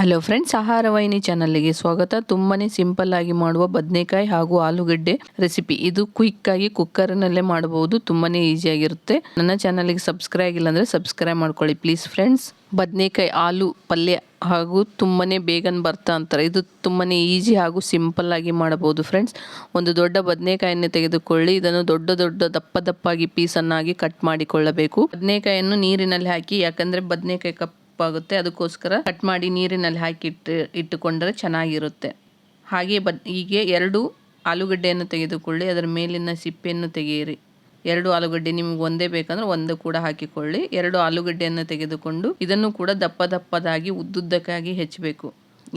Hello friends ಆಹಾರ ವಾಹಿನಿ ಚಾನಲ್ಗೆ ಸ್ವಾಗತ. ತುಂಬಾನೇ ಸಿಂಪಲ್ ಆಗಿ ಮಾಡುವ ಬದನೆಕಾಯಿ ಹಾಗೂ ಆಲೂಗಡ್ಡೆ ರೆಸಿಪಿ ಇದು ಕ್ವಿಕ್ ಆಗಿ ಕುಕ್ಕರ್ನಲ್ಲೇ ಮಾಡಬಹುದು. ತುಂಬಾನೇ ಈಸಿಯಾಗಿರುತ್ತೆ ನನ್ನ ಚಾನಲ್ಗೆ ಸಬ್ಸ್ಕ್ರೈಬ್ ಇಲ್ಲ ಅಂದರೆ ಸಬ್ಸ್ಕ್ರೈಬ್ ಮಾಡ್ಕೊಳ್ಳಿ ಪ್ಲೀಸ್ ಫ್ರೆಂಡ್ಸ್ ಬದನೆಕಾಯಿ, ಆಲೂ, ಪಲ್ಯ ಹಾಗೂ ತುಂಬಾನೇ ಬೇಗನ್ ಬರ್ತಾ ಅಂತಾರೆ. ಇದು ತುಂಬಾನೇ ಈಸಿ ಹಾಗೂ ಸಿಂಪಲ್ ಆಗಿ ಮಾಡಬಹುದು ಫ್ರೆಂಡ್ಸ್ ಒಂದು ದೊಡ್ಡ ಬದನೆಕಾಯಿಯನ್ನು ತೆಗೆದುಕೊಳ್ಳಿ. ಇದನ್ನು ದೊಡ್ಡ ದೊಡ್ಡ ದಪ್ಪ ದಪ್ಪಾಗಿ ಪೀಸನ್ನಾಗಿ ಕಟ್ ಮಾಡಿಕೊಳ್ಳಬೇಕು. ಬದನೆಕಾಯನ್ನು ನೀರಿನಲ್ಲಿ ಹಾಕಿ, ಯಾಕಂದ್ರೆ ಬದನೆಕಾಯಿ ಕಪ್ ಆಗುತ್ತೆ ಅದಕ್ಕೋಸ್ಕರ ಕಟ್ ಮಾಡಿ ನೀರಿನಲ್ಲಿ ಹಾಕಿ ಇಟ್ಟು, ಇಟ್ಟುಕೊಂಡರೆ ಚೆನ್ನಾಗಿರುತ್ತೆ. ಹಾಗೆ ಬ ಹೀಗೆ ಎರಡು ಆಲೂಗಡ್ಡೆಯನ್ನು ತೆಗೆದುಕೊಳ್ಳಿ. ಅದರ ಮೇಲಿನ ಸಿಪ್ಪೆಯನ್ನು ತೆಗೆಯಿರಿ. ಎರಡು ಆಲೂಗಡ್ಡೆ ನಿಮಗೆ ಒಂದೇ ಬೇಕಂದ್ರೆ ಒಂದು ಕೂಡ ಹಾಕಿಕೊಳ್ಳಿ. ಎರಡು ಆಲೂಗಡ್ಡೆಯನ್ನು ತೆಗೆದುಕೊಂಡು ಇದನ್ನು ಕೂಡ ದಪ್ಪ ದಪ್ಪದಾಗಿ ಉದ್ದುದ್ದಕ್ಕಾಗಿ ಹೆಚ್ಚಬೇಕು.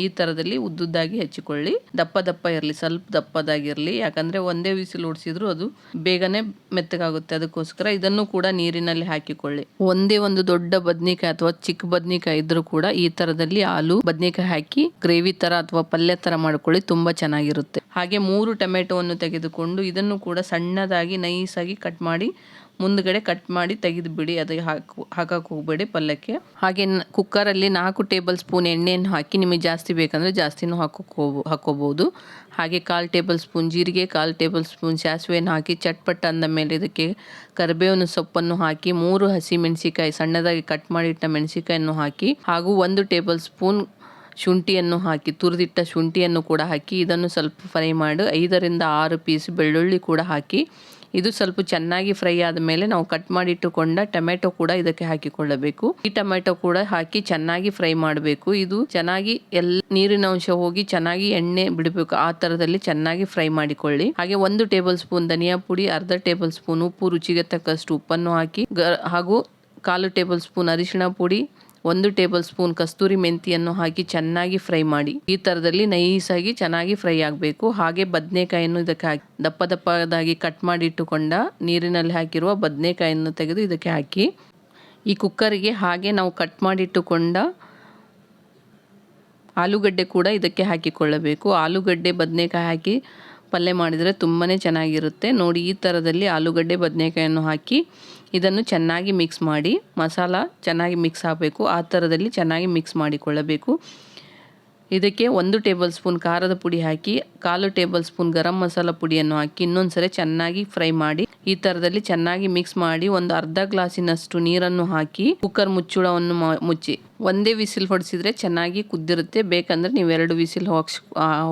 ಈ ಥರದಲ್ಲಿ ಉದ್ದುದ್ದಾಗಿ ಹೆಚ್ಚಿಕೊಳ್ಳಿ. ದಪ್ಪ ದಪ್ಪ ಇರಲಿ, ಸ್ವಲ್ಪ ದಪ್ಪದಾಗಿರಲಿ. ಯಾಕಂದರೆ ಒಂದೇ ವಿಸಿಲ್ ಓಡಿಸಿದ್ರು ಅದು ಬೇಗನೆ ಮೆತ್ತಗಾಗುತ್ತೆ. ಅದಕ್ಕೋಸ್ಕರ ಇದನ್ನು ಕೂಡ ನೀರಿನಲ್ಲಿ ಹಾಕಿಕೊಳ್ಳಿ. ಒಂದೇ ಒಂದು ದೊಡ್ಡ ಬದ್ನಿಕಾಯಿ ಅಥವಾ ಚಿಕ್ಕ ಬದ್ನಿಕಾಯಿ ಇದ್ರೂ ಕೂಡ ಈ ಥರದಲ್ಲಿ ಆಲೂ ಬದ್ನಿಕಾಯಿ ಹಾಕಿ ಗ್ರೇವಿ ಥರ ಅಥವಾ ಪಲ್ಯ ಥರ ಮಾಡ್ಕೊಳ್ಳಿ, ತುಂಬ ಚೆನ್ನಾಗಿರುತ್ತೆ. ಹಾಗೆ ಮೂರು ಟೊಮೆಟೊವನ್ನು ತೆಗೆದುಕೊಂಡು ಇದನ್ನು ಕೂಡ ಸಣ್ಣದಾಗಿ ನೈಸಾಗಿ ಕಟ್ ಮಾಡಿ ಮುಂದ್ಗಡೆ ಕಟ್ ಮಾಡಿ ತೆಗೆದು ಬಿಡಿ ಅದಕ್ಕೆ ಹಾಕು, ಹಾಕಕ್ಕೆ ಹೋಗಬೇಡಿ ಪಲ್ಯಕ್ಕೆ. ಹಾಗೆ ಕುಕ್ಕರಲ್ಲಿ ನಾಲ್ಕು ಟೇಬಲ್ ಸ್ಪೂನ್ ಎಣ್ಣೆಯನ್ನು ಹಾಕಿ ನಿಮಗೆ ಜಾಸ್ತಿ ಬೇಕಂದರೆ ಜಾಸ್ತಿನೂ ಹಾಕೋಕೋ ಹಾಕೋಬೋದು ಹಾಗೆ ಕಾಲು ಟೇಬಲ್ ಸ್ಪೂನ್ ಜೀರಿಗೆ, ಕಾಲು ಟೇಬಲ್ ಸ್ಪೂನ್ ಸಾಸಿವೆಯನ್ನು ಹಾಕಿ ಚಟ್ಪಟ್ ಅಂದ ಮೇಲೆ ಇದಕ್ಕೆ ಕರಿಬೇವಿನ ಸೊಪ್ಪನ್ನು ಹಾಕಿ ಮೂರು ಹಸಿ ಮೆಣಸಿಕಾಯಿ ಸಣ್ಣದಾಗಿ ಕಟ್ ಮಾಡಿಟ್ಟ ಮೆಣಸಿಕಾಯನ್ನು ಹಾಕಿ, ಹಾಗೂ ಒಂದು ಟೇಬಲ್ ಸ್ಪೂನ್ ಶುಂಠಿಯನ್ನು ಹಾಕಿ, ತುರಿದಿಟ್ಟ ಶುಂಠಿಯನ್ನು ಕೂಡ ಹಾಕಿ, ಇದನ್ನು ಸ್ವಲ್ಪ ಫ್ರೈ ಮಾಡಿ. ಐದರಿಂದ ಆರು ಪೀಸ್ ಬೆಳ್ಳುಳ್ಳಿ ಕೂಡ ಹಾಕಿ, ಇದು ಸ್ವಲ್ಪ ಚೆನ್ನಾಗಿ ಫ್ರೈ ಆದ ಮೇಲೆ ನಾವು ಕಟ್ ಮಾಡಿಟ್ಟುಕೊಂಡ ಟೊಮೆಟೊ ಕೂಡ ಇದಕ್ಕೆ ಹಾಕಿಕೊಳ್ಳಬೇಕು. ಈ ಟೊಮೆಟೊ ಕೂಡ ಹಾಕಿ ಚೆನ್ನಾಗಿ ಫ್ರೈ ಮಾಡಬೇಕು. ಇದು ಚೆನ್ನಾಗಿ ಎಲ್ಲ ನೀರಿನ ಅಂಶ ಹೋಗಿ ಚೆನ್ನಾಗಿ ಎಣ್ಣೆ ಬಿಡಬೇಕು. ಆ ತರದಲ್ಲಿ ಚೆನ್ನಾಗಿ ಫ್ರೈ ಮಾಡಿಕೊಳ್ಳಿ. ಹಾಗೆ ಒಂದು ಟೇಬಲ್ ಸ್ಪೂನ್ ಧನಿಯಾ ಪುಡಿ, ಅರ್ಧ ಟೇಬಲ್ ಸ್ಪೂನ್ ಉಪ್ಪು, ರುಚಿಗೆ ತಕ್ಕಷ್ಟು ಉಪ್ಪನ್ನು ಹಾಕಿ ಹಾಗೂ ಕಾಲು ಟೇಬಲ್ ಸ್ಪೂನ್ ಅರಿಶಿಣ ಪುಡಿ ಒಂದು ಟೇಬಲ್ ಸ್ಪೂನ್ ಕಸ್ತೂರಿ ಮೆಂತಿಯನ್ನು ಹಾಕಿ ಚೆನ್ನಾಗಿ ಫ್ರೈ ಮಾಡಿ. ಈ ಥರದಲ್ಲಿ ನೈಸಾಗಿ ಚೆನ್ನಾಗಿ ಫ್ರೈ ಆಗಬೇಕು. ಹಾಗೆ ಬದನೆಕಾಯನ್ನು ಇದಕ್ಕೆ ಹಾಕಿ, ದಪ್ಪ ದಪ್ಪದಾಗಿ ಕಟ್ ಮಾಡಿ ಇಟ್ಟುಕೊಂಡ ನೀರಿನಲ್ಲಿ ಹಾಕಿರುವ ಬದನೆಕಾಯನ್ನು ತೆಗೆದು ಇದಕ್ಕೆ ಹಾಕಿ, ಈ ಕುಕ್ಕರಿಗೆ ಹಾಗೆ ನಾವು ಕಟ್ ಮಾಡಿಟ್ಟುಕೊಂಡ ಆಲೂಗಡ್ಡೆ ಕೂಡ ಇದಕ್ಕೆ ಹಾಕಿಕೊಳ್ಳಬೇಕು. ಆಲೂಗಡ್ಡೆ, ಬದನೆಕಾಯಿ ಹಾಕಿ ಪಲ್ಯ ಮಾಡಿದರೆ ತುಂಬಾ ಚೆನ್ನಾಗಿರುತ್ತೆ. ನೋಡಿ, ಈ ಥರದಲ್ಲಿ ಆಲೂಗಡ್ಡೆ ಬದನೆಕಾಯನ್ನು ಹಾಕಿ ಇದನ್ನು ಚೆನ್ನಾಗಿ ಮಿಕ್ಸ್ ಮಾಡಿ, ಮಸಾಲ ಚೆನ್ನಾಗಿ ಮಿಕ್ಸ್ ಆಗಬೇಕು. ಆ ಥರದಲ್ಲಿ ಚೆನ್ನಾಗಿ ಮಿಕ್ಸ್ ಮಾಡಿಕೊಳ್ಳಬೇಕು. ಇದಕ್ಕೆ ಒಂದು ಟೇಬಲ್ ಸ್ಪೂನ್ ಖಾರದ ಪುಡಿ ಹಾಕಿ, ಕಾಲು ಟೇಬಲ್ ಸ್ಪೂನ್ ಗರಂ ಮಸಾಲ ಪುಡಿಯನ್ನು ಹಾಕಿ ಇನ್ನೊಂದ್ಸರಿ ಚೆನ್ನಾಗಿ ಫ್ರೈ ಮಾಡಿ, ಈ ಥರದಲ್ಲಿ ಚೆನ್ನಾಗಿ ಮಿಕ್ಸ್ ಮಾಡಿ ಒಂದು ಅರ್ಧ ಗ್ಲಾಸಿನಷ್ಟು ನೀರನ್ನು ಹಾಕಿ ಕುಕ್ಕರ್ ಮುಚ್ಚುಳವನ್ನು ಮುಚ್ಚಿ. ಒಂದೇ ವಿಸಿಲ್ ಹೊಡಿಸಿದ್ರೆ ಚೆನ್ನಾಗಿ ಕುದ್ದಿರುತ್ತೆ, ಬೇಕಂದ್ರೆ ನೀವು ಎರಡು ವಿಸಿಲ್ ಹೋಗಿ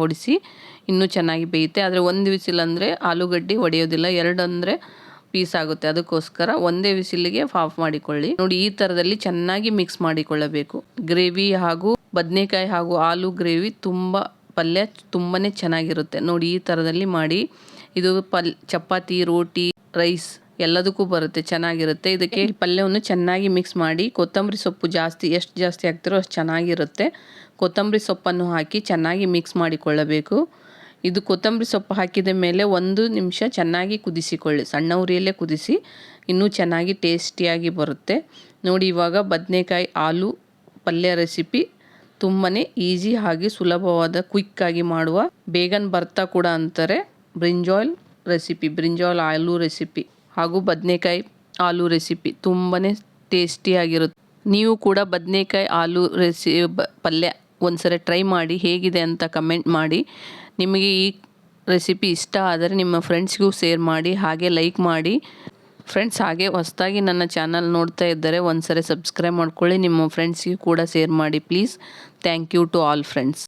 ಹೊಡಿಸಿ ಇನ್ನೂ ಚೆನ್ನಾಗಿ ಬೇಯುತ್ತೆ. ಆದರೆ ಒಂದು ವಿಸಿಲ್ ಅಂದರೆ ಆಲೂಗಡ್ಡೆ ಒಡೆಯೋದಿಲ್ಲ, ಎರಡು ಅಂದರೆ ಪೀಸ್ ಆಗುತ್ತೆ. ಅದಕ್ಕೋಸ್ಕರ ಒಂದೇ ವಿಸಿಲಿಗೆ ಫಾಫ್ ಮಾಡಿಕೊಳ್ಳಿ. ನೋಡಿ, ಈ ಥರದಲ್ಲಿ ಚೆನ್ನಾಗಿ ಮಿಕ್ಸ್ ಮಾಡಿಕೊಳ್ಳಬೇಕು. ಗ್ರೇವಿ ಹಾಗೂ ಬದನೆಕಾಯಿ ಹಾಗೂ ಆಲೂ ಗ್ರೇವಿ ತುಂಬ ಪಲ್ಯ ತುಂಬಾ ಚೆನ್ನಾಗಿರುತ್ತೆ. ನೋಡಿ, ಈ ಥರದಲ್ಲಿ ಮಾಡಿ. ಇದು ಪಲ್, ಚಪಾತಿ, ರೋಟಿ, ರೈಸ್ ಎಲ್ಲದಕ್ಕೂ ಬರುತ್ತೆ, ಚೆನ್ನಾಗಿರುತ್ತೆ. ಇದಕ್ಕೆ ಪಲ್ಯವನ್ನು ಚೆನ್ನಾಗಿ ಮಿಕ್ಸ್ ಮಾಡಿ, ಕೊತ್ತಂಬರಿ ಸೊಪ್ಪು ಜಾಸ್ತಿ, ಎಷ್ಟು ಜಾಸ್ತಿ ಹಾಕ್ತಿರೋ ಅಷ್ಟು ಚೆನ್ನಾಗಿರುತ್ತೆ. ಕೊತ್ತಂಬರಿ ಸೊಪ್ಪನ್ನು ಹಾಕಿ ಚೆನ್ನಾಗಿ ಮಿಕ್ಸ್ ಮಾಡಿಕೊಳ್ಳಬೇಕು. ಇದು ಕೊತ್ತಂಬರಿ ಸೊಪ್ಪು ಹಾಕಿದ ಮೇಲೆ ಒಂದು ನಿಮಿಷ ಚೆನ್ನಾಗಿ ಕುದಿಸಿಕೊಳ್ಳಿ. ಸಣ್ಣ ಉರಿಯಲ್ಲೇ ಕುದಿಸಿ, ಇನ್ನೂ ಚೆನ್ನಾಗಿ ಟೇಸ್ಟಿಯಾಗಿ ಬರುತ್ತೆ. ನೋಡಿ, ಇವಾಗ ಬದನೆಕಾಯಿ, ಆಲೂ ಪಲ್ಯ ರೆಸಿಪಿ ತುಂಬಾ ಈಸಿ ಆಗಿ ಸುಲಭವಾದ ಕ್ವಿಕ್ಕಾಗಿ ಮಾಡುವ ಬೇಗನ್ ಬರ್ತಾ ಕೂಡ ಅಂತಾರೆ. Brinjal recipe, brinjal aloo recipe ಹಾಗೂ ಬದನೆಕಾಯಿ ಆಲೂ ರೆಸಿಪಿ ತುಂಬಾ ಟೇಸ್ಟಿಯಾಗಿರುತ್ತೆ ನೀವು ಕೂಡ ಬದನೆಕಾಯಿ ಆಲೂ ರೆಸಿ ಪಲ್ಯ ಒಂದ್ಸರಿ ಟ್ರೈ ಮಾಡಿ ಹೇಗಿದೆ ಅಂತ ಕಮೆಂಟ್ ಮಾಡಿ. ನಿಮಗೆ ಈ ರೆಸಿಪಿ ಇಷ್ಟ ಆದರೆ ನಿಮ್ಮ ಫ್ರೆಂಡ್ಸ್ಗೂ ಶೇರ್ ಮಾಡಿ, ಹಾಗೆ ಲೈಕ್ ಮಾಡಿ. ಫ್ರೆಂಡ್ಸ್ ಹಾಗೆ ಹೊಸದಾಗಿ ನನ್ನ ಚಾನಲ್ ನೋಡ್ತಾ ಇದ್ದರೆ ಒಂದು ಸಬ್ಸ್ಕ್ರೈಬ್ ಮಾಡ್ಕೊಳ್ಳಿ. ನಿಮ್ಮ ಫ್ರೆಂಡ್ಸ್ಗೂ ಕೂಡ ಶೇರ್ ಮಾಡಿ please thank you to all friends